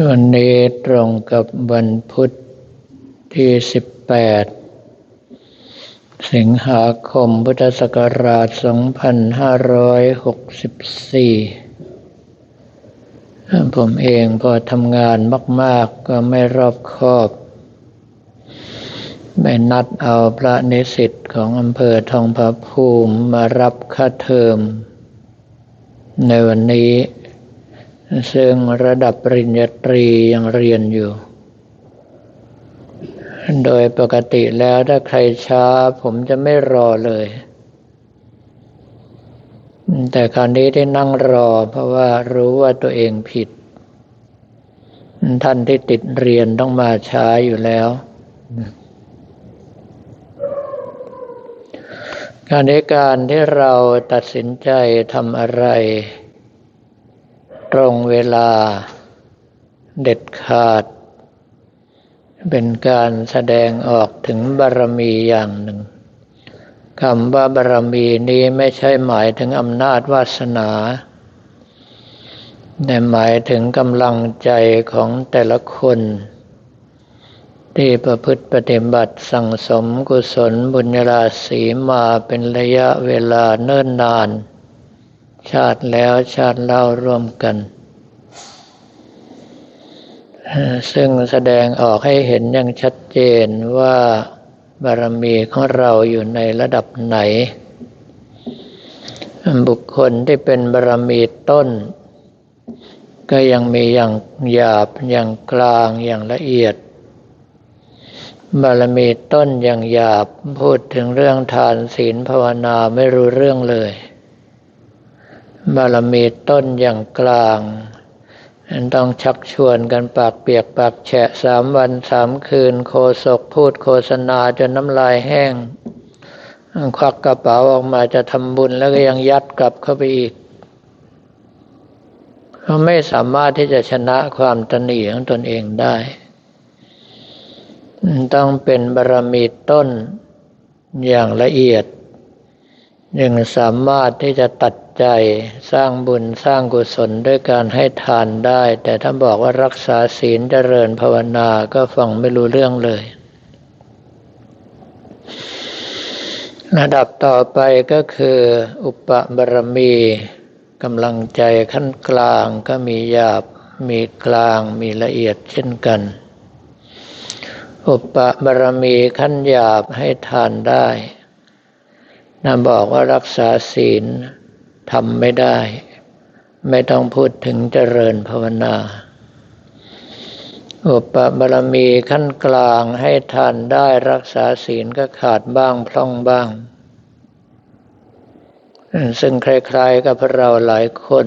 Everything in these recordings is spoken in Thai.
วันนี้ตรงกับวันพุธที่ 18 สิงหาคมพุทธศักราช 2564 ผมเองพอทำงานมาก ๆ ก็ไม่รอบคอบ ไม่นัดเอาพระนิสิตของอำเภอทองผาภูมิมารับค่าเทอม ในวันนี้ ซึ่งระดับปริญญาตรียังเรียนอยู่ โดยปกติแล้วถ้าใครช้าผมจะไม่รอเลย แต่คราวนี้ได้นั่งรอเพราะว่ารู้ว่าตัวเองผิด ท่านที่ติดเรียนต้องมาช้าอยู่แล้วการในการที่เราตัดสินใจทำอะไร ตรงเวลาเด็ดขาด เป็นการแสดงออกถึงบารมีอย่างหนึ่งคำว่าบารมีนี้ไม่ใช่หมายถึงอำนาจวาสนาแต่หมายถึงกำลังใจของแต่ละคน ที่ประพฤติปฏิบัติสั่งสมกุศลบุญญาสีมาเป็นระยะเวลาเนิ่นนานาน ชาติแล้วชาติเล่าร่วมกัน ซึ่งแสดงออกให้เห็นอย่างชัดเจนว่าบารมีของเราอยู่ในระดับไหน บุคคลที่เป็นบารมีต้น ก็ยังมีอย่างหยาบอย่างกลางอย่างละเอียด บารมีต้นอย่างหยาบพูดถึงเรื่องทานศีลภาวนาไม่รู้เรื่องเลย บารมีต้นอย่างกลางต้องชักชวนกันปากเปียกปากแฉะสามวันสามคืน โคศกพูดโฆษณาจนน้ำลายแห้ง ควักกระเป๋าออกมาจะทำบุญแล้วก็ยังยัดกลับเข้าไปอีกเขาไม่สามารถที่จะชนะความตนีของตนเองได้ ต้องเป็นบารมีต้นอย่างละเอียด ยังสามารถที่จะตัด ใจสร้างบุญสร้างกุศลด้วยการให้ทานได้ แต่ถ้าบอกว่ารักษาศีลเจริญภาวนาก็ฟังไม่รู้เรื่องเลยระดับต่อไปก็คือ อุปบารมีกำลังใจขั้นกลางก็มีหยาบ มีกลาง มีละเอียดเช่นกัน อุปบารมีขั้นหยาบให้ทานได้นะบอกว่ารักษาศีล ทำไม่ได้ ไม่ต้องพูดถึงเจริญภาวนา อุปบารมีขั้นกลางให้ทานได้รักษาศีลก็ขาดบ้างพร่องบ้าง ซึ่งคล้ายๆกับเราหลายคน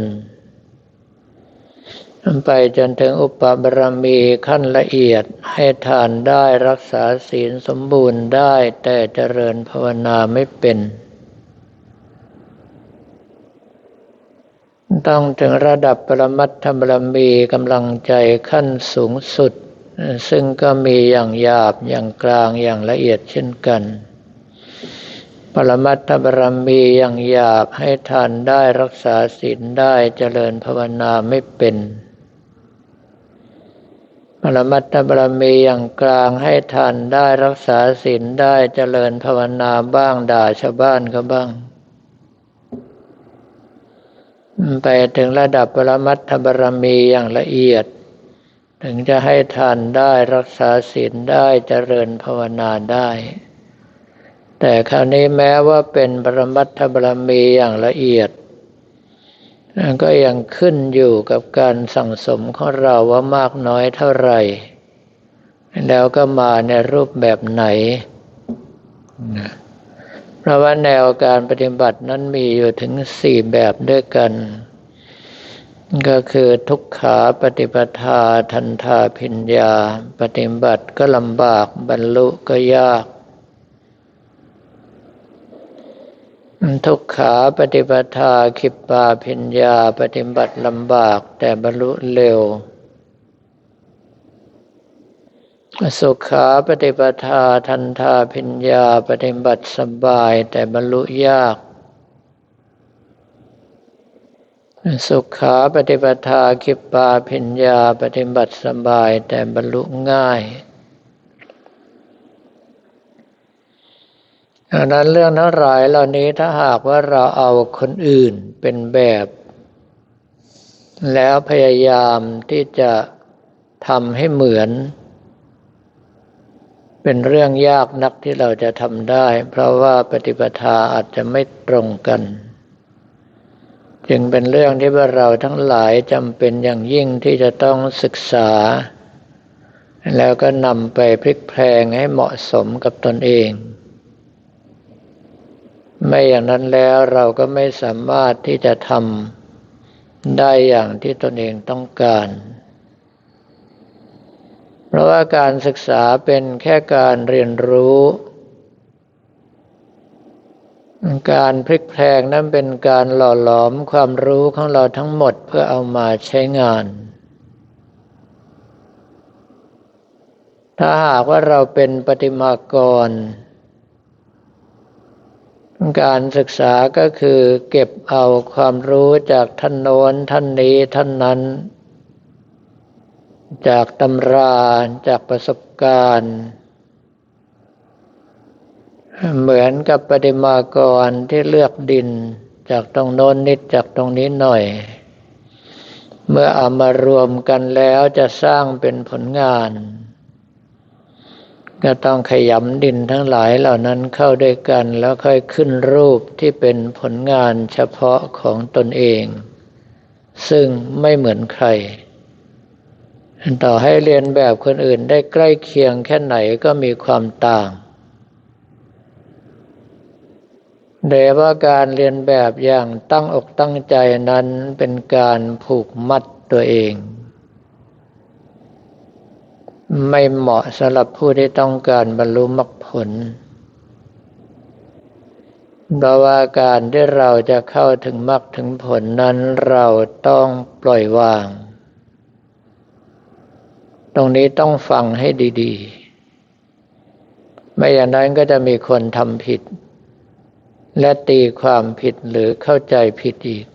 ไปจนถึงอุปบารมีขั้นละเอียดให้ทานได้รักษาศีลสมบูรณ์ได้แต่เจริญภาวนาไม่เป็น ต้องถึงระดับปรมัตถบรมีกำลังใจขั้นสูงสุด ซึ่งก็มีอย่างหยาบอย่างกลางอย่างละเอียดเช่นกัน ปรมัตถบรมีอย่างหยาบให้ทานได้รักษาศีลได้เจริญภาวนาไม่เป็นปรมัตถบรมีอย่างกลางให้ทานได้รักษาศีลได้เจริญภาวนาบ้างด่าชาวบ้านก็บ้าง ไปถึงระดับปรมัตถบารมีอย่างละเอียด ถึงจะให้ทานได้รักษาศีลได้เจริญภาวนาได้ แต่คราวนี้แม้ว่าเป็นปรมัตถบารมีอย่างละเอียดก็ยังขึ้นอยู่กับการสั่งสมของเราว่ามากน้อยเท่าไหร่ แล้วก็มาในรูปแบบไหนนะ เพราะว่าแนวการปฏิบัตินั้นมีอยู่ถึงสี่แบบด้วยกัน ก็คือทุกขาปฏิปทาทันทาพิญญา ปฏิบัติก็ลำบากบรรลุก็ยาก ทุกขาปฏิปทาขิปปาพิญญา ปฏิบัติลำบากแต่บรรลุเร็ว สุขาปฏิปทาทันทาพิญญาปฏิบัติสบายแต่บรรลุยาก สุขาปฏิปทาคิปปาพิญญาปฏิบัติสบายแต่บรรลุง่ายดังนั้นเรื่องทั้งหลายเหล่านี้ถ้าหากว่าเราเอาคนอื่นเป็นแบบ แล้วพยายามที่จะทำให้เหมือน เป็นเรื่องยากนักที่เราจะทำได้ เพราะว่าปฏิปทาอาจจะไม่ตรงกัน จึงเป็นเรื่องที่ว่าเราทั้งหลายจำเป็นอย่างยิ่งที่จะต้องศึกษา แล้วก็นำไปพลิกแพลงให้เหมาะสมกับตนเอง ไม่อย่างนั้นแล้วเราก็ไม่สามารถที่จะทำได้อย่างที่ตนเองต้องการ ราะว่าการศึกษาเป็นแค่การเรียนรู้ การพลิกแพลงนั้นเป็นการหล่อหลอมความรู้ของเราทั้งหมดเพื่อเอามาใช้งาน ถ้าหากว่าเราเป็นปฏิมากร การศึกษาก็คือเก็บเอาความรู้จากท่านโน้นท่านนี้ท่านนั้น จากตำราจากประสบการณ์ เหมือนกับปฏิมากรที่เลือกดิน จากตรงโน้นนิดจากตรงนี้หน่อย เมื่อเอามารวมกันแล้วจะสร้างเป็นผลงาน ก็ต้องขยำดินทั้งหลายเหล่านั้นเข้าด้วยกันแล้วค่อยขึ้นรูปที่เป็นผลงานเฉพาะของตนเอง ซึ่งไม่เหมือนใคร ต่อให้เรียนแบบคนอื่นได้ใกล้เคียงแค่ไหนก็มีความต่างโดว่าการเรียนแบบอย่างตั้งอกตั้งใจนั้นเป็นการผูกมัดตัวเอง ไม่เหมาะสำหรับผู้ที่ต้องการบรรลุมรรคผลเพราะว่าการที่เราจะเข้าถึงมรรคถึงผลนั้นเราต้องปล่อยวาง ตรงนี้ต้องฟังให้ดีๆ ไม่อย่างนั้นก็จะมีคนทำผิด และตีความผิดหรือเข้าใจผิดอีก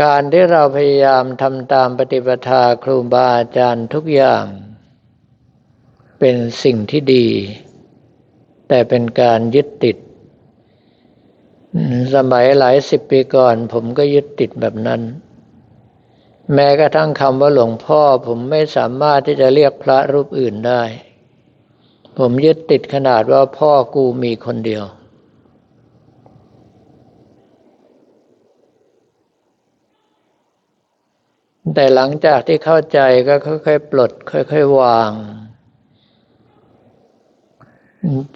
การที่เราพยายามทำตามปฏิปทาครูบาอาจารย์ทุกอย่าง เป็นสิ่งที่ดี แต่เป็นการยึดติด สมัยหลายสิบปีก่อนผมก็ยึดติดแบบนั้น แม้กระทั่งคำว่าหลวงพ่อ ผมไม่สามารถที่จะเรียกพระรูปอื่นได้ ผมยึดติดขนาดว่าพ่อกูมีคนเดียว แต่หลังจากที่เข้าใจก็ค่อยๆ ปลด ค่อยๆ วาง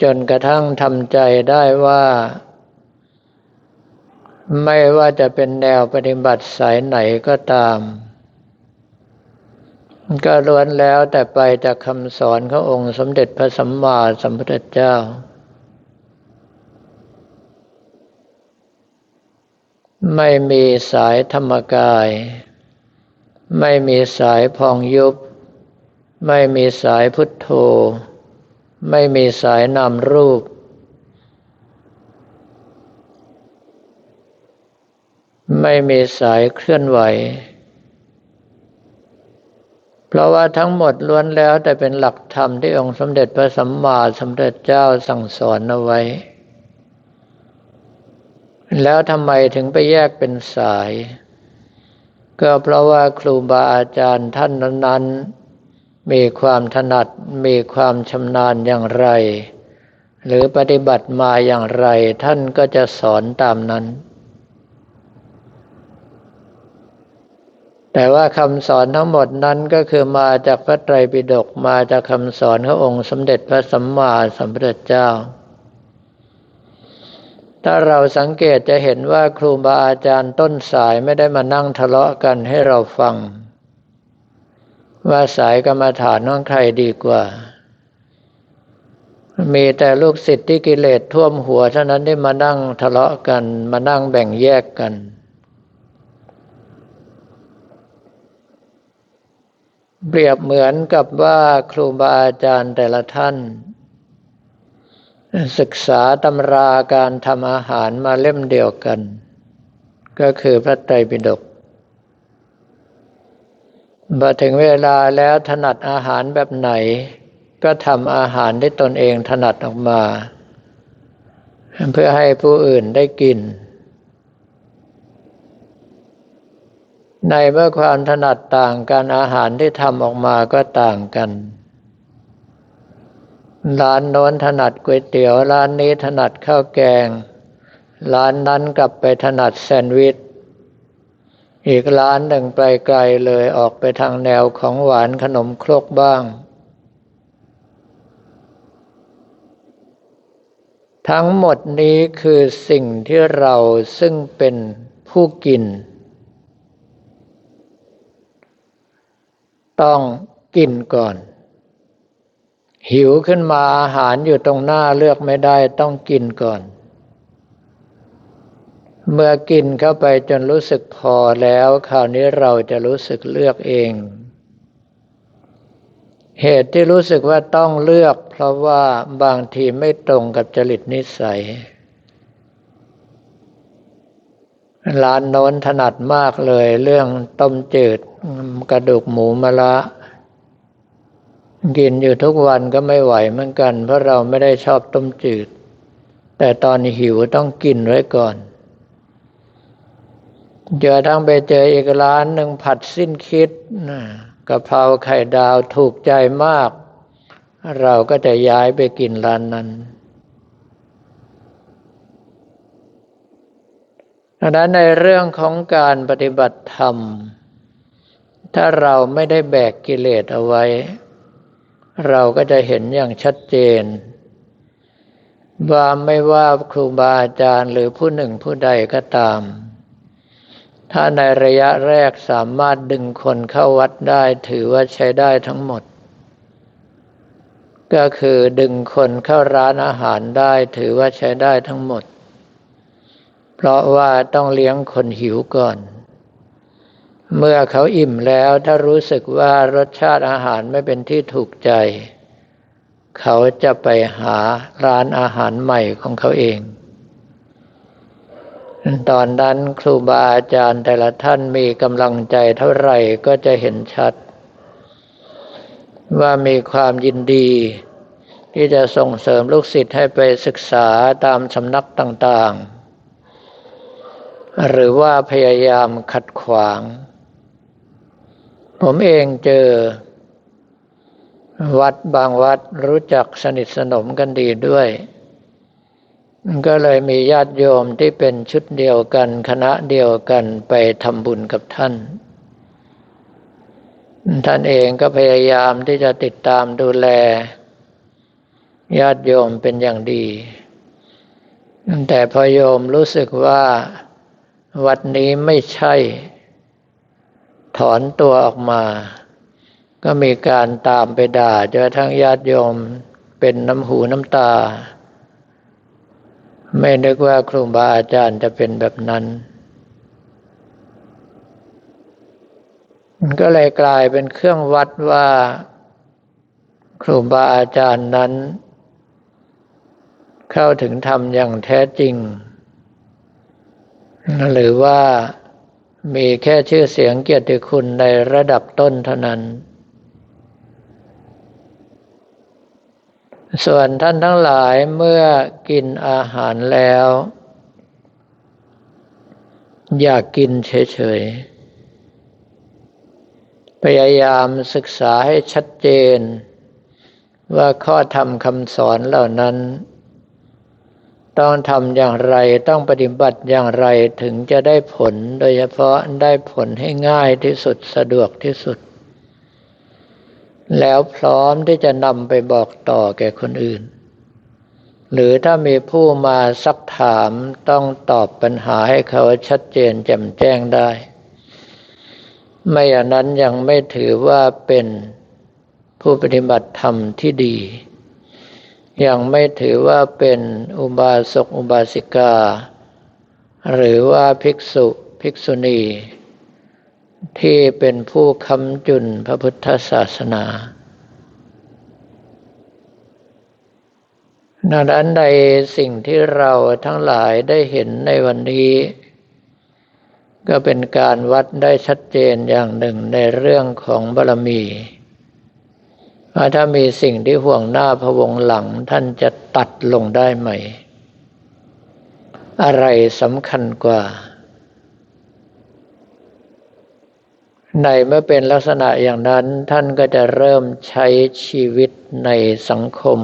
จนกระทั่งทำใจได้ว่า ไม่ว่าจะเป็นแนวปฏิบัติสายไหนก็ตาม ก็ล้วนแล้วแต่ไปจากคำสอนขององค์สมเด็จพระสัมมาสัมพุทธเจ้า ไม่มีสายธรรมกาย ไม่มีสายพองยุบ ไม่มีสายพุทโธ ไม่มีสายนามรูป ไม่มีสายเคลื่อนไหว เพราะว่าทั้งหมดล้วนแล้วแต่เป็นหลักธรรมที่องค์สมเด็จพระสัมมาสัมพุทธเจ้าสั่งสอนเอาไว้ แล้วทำไมถึงไปแยกเป็นสาย ก็เพราะว่าครูบาอาจารย์ท่านนั้นๆ มีความถนัดมีความชำนาญอย่างไร หรือปฏิบัติมาอย่างไรท่านก็จะสอนตามนั้น แต่ว่าคำสอนทั้งหมดนั้นก็คือมาจากพระไตรปิฎกมาจากคำสอนขององค์สมเด็จพระสัมมาสัมพุทธเจ้า ถ้าเราสังเกตจะเห็นว่าครูบาอาจารย์ต้นสายไม่ได้มานั่งทะเลาะกันให้เราฟัง ว่าสายกรรมฐานของใครดีกว่า มีแต่ลูกศิษย์ที่กิเลสท่วมหัวเท่านั้นที่มานั่งทะเลาะกัน มานั่งแบ่งแยกกัน เปรียบเหมือนกับว่าครูบาอาจารย์แต่ละท่าน ศึกษาตำราการทำอาหารมาเล่มเดียวกัน ก็คือพระไตรปิฎกพอถึงเวลาแล้วถนัดอาหารแบบไหน ก็ทำอาหารที่ตนเองถนัดออกมา เพื่อให้ผู้อื่นได้กิน ในเมื่อความถนัดต่างกันอาหารที่ทำออกมาก็ต่างกัน ร้านโน้นถนัดก๋วยเตี๋ยว ร้านนี้ถนัดข้าวแกง ร้านนั้นกลับไปถนัดแซนด์วิช อีกร้านหนึ่งไปไกลเลยออกไปทางแนวของหวานขนมครกบ้าง ทั้งหมดนี้คือสิ่งที่เราซึ่งเป็นผู้กิน ต้องกินก่อน หิวขึ้นมาอาหารอยู่ตรงหน้าเลือกไม่ได้ต้องกินก่อน เมื่อกินเข้าไปจนรู้สึกพอแล้วคราวนี้เราจะรู้สึกเลือกเอง เหตุที่รู้สึกว่าต้องเลือก เพราะว่าบางทีไม่ตรงกับจริตนิสัย ร้านโน้นถนัดมากเลย เรื่องต้มจืดกระดูกหมูมะละกินอยู่ทุกวันก็ไม่ไหวเหมือนกัน เพราะเราไม่ได้ชอบต้มจืด แต่ตอนหิวต้องกินไว้ก่อนเจอทั้งไปเจออีกร้านหนึ่งผัดสิ้นคิดกะเพราไข่ดาวถูกใจมาก เราก็จะย้ายไปกินร้านนั้น ดังนั้นในเรื่องของการปฏิบัติธรรม ถ้าเราไม่ได้แบกกิเลสเอาไว้ เราก็จะเห็นอย่างชัดเจน ว่าไม่ว่าครูบาอาจารย์หรือผู้หนึ่งผู้ใดก็ตาม ถ้าในระยะแรกสามารถดึงคนเข้าวัดได้ถือว่าใช้ได้ทั้งหมด ก็คือดึงคนเข้าร้านอาหารได้ถือว่าใช้ได้ทั้งหมด เพราะว่าต้องเลี้ยงคนหิวก่อน เมื่อเขาอิ่มแล้วถ้ารู้สึกว่ารสชาติอาหารไม่เป็นที่ถูกใจ เขาจะไปหาร้านอาหารใหม่ของเขาเอง ตอนนั้นครูบาอาจารย์แต่ละท่านมีกำลังใจเท่าไหร่ก็จะเห็นชัด ว่ามีความยินดีที่จะส่งเสริมลูกศิษย์ให้ไปศึกษาตามสำนักต่าง ๆ หรือว่าพยายามขัดขวาง ผมเองเจอ วัดบางวัดรู้จักสนิทสนมกันดีด้วย ก็เลยมีญาติโยมที่เป็นชุดเดียวกันคณะเดียวกันไปทำบุญกับท่าน ท่านเองก็พยายามที่จะติดตามดูแล ญาติโยมเป็นอย่างดีแต่พอโยมรู้สึกว่า วัดนี้ไม่ใช่ ถอนตัวออกมา ก็มีการตามไปด่าจนทั้งญาติโยมเป็นน้ำหูน้ำตา ไม่นึกว่าครูบาอาจารย์จะเป็นแบบนั้นมันก็เลยกลายเป็นเครื่องวัดว่า ครูบาอาจารย์นั้น เข้าถึงธรรมอย่างแท้จริง หรือว่ามีแค่ชื่อเสียงเกียรติคุณในระดับต้นเท่านั้น ส่วนท่านทั้งหลายเมื่อกินอาหารแล้ว อยากกินเฉยๆ พยายามศึกษาให้ชัดเจน ว่าข้อธรรมคำสอนเหล่านั้น ต้องทำอย่างไรต้องปฏิบัติอย่างไรถึงจะได้ผล โดยเฉพาะได้ผลให้ง่ายที่สุดสะดวกที่สุด แล้วพร้อมที่จะนำไปบอกต่อแก่คนอื่น หรือถ้ามีผู้มาซักถามต้องตอบปัญหาให้เขาชัดเจนแจ่มแจ้งได้ ไม่อย่างนั้นยังไม่ถือว่าเป็นผู้ปฏิบัติธรรมที่ดี ยังไม่ถือว่าเป็นอุบาสกอุบาสิกา หรือว่าภิกษุภิกษุณี ที่เป็นผู้คำจุนพระพุทธศาสนาดังนั้นในสิ่งที่เราทั้งหลายได้เห็นในวันนี้ ก็เป็นการวัดได้ชัดเจนอย่างหนึ่งในเรื่องของบารมี ถ้ามีสิ่งที่ห่วงหน้าพวงหลังท่านจะตัดลงได้ไหม อะไรสำคัญกว่า ในเมื่อเป็นลักษณะอย่างนั้นท่านก็จะเริ่มใช้ชีวิตในสังคม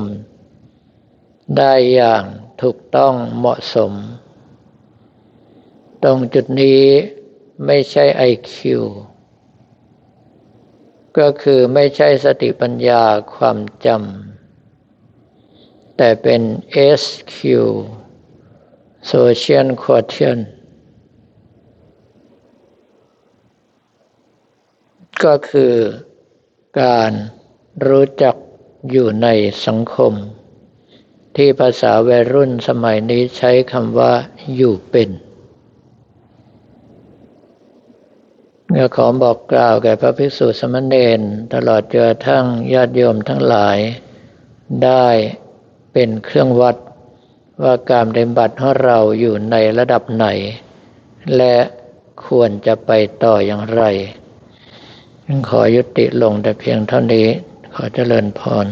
ได้อย่างถูกต้องเหมาะสม ตรงจุดนี้ไม่ใช่ไอคิว ก็คือไม่ใช่สติปัญญาความจำแต่เป็น SQ Social Quotient ก็คือการรู้จักอยู่ในสังคม ที่ภาษาวัยรุ่นสมัยนี้ใช้คำว่าอยู่เป็น ก็ขอบอกกล่าวแก่พระภิกษุสมณเณรตลอดจนทั้งญาติโยมทั้งหลาย ได้เป็นเครื่องวัดว่าการเดินบัตรของเราอยู่ในระดับไหน และควรจะไปต่ออย่างไรขอยุติลงแต่เพียงเท่านี้ขอเจริญพร